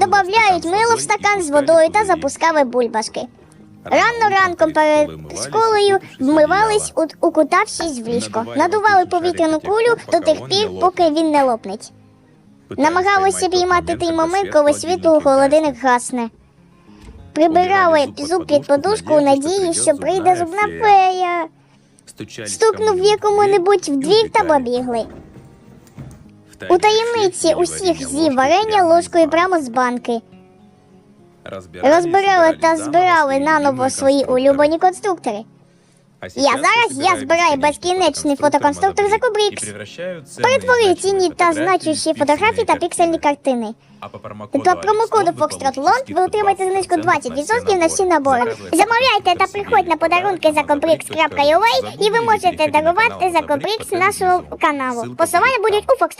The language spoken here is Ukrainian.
Добавляють мило в стакан з водою та запускали бульбашки. Рано ранком перед школою вмивались, у- укутавшись в ліжко, надували повітряну кулю до тих пір, поки він не лопнеть. Намагалися піймати той момент, коли світло у холодильник гасне. Прибирали зуб під подушку у надії, що прийде зубна фея. Стукнув якому-небудь в двір та побігли. У таємниці усіх з'їв варення ложкою прямо з банки. Розбирали та збирали наново свої улюблені конструктори. Я зараз я збираю безкінечний фотоконструктор за Кубрікс. Перетворюю цінні та значущі фотографії та піксельні картини. До промокоду Foxtrot Lond ви отримаєте знижку 20% на всі набори. Замовляйте та приходь на подарунки за Comprix.ua і ви можете дарувати за Comprix нашого каналу. Посилання будуть у Foxtrot.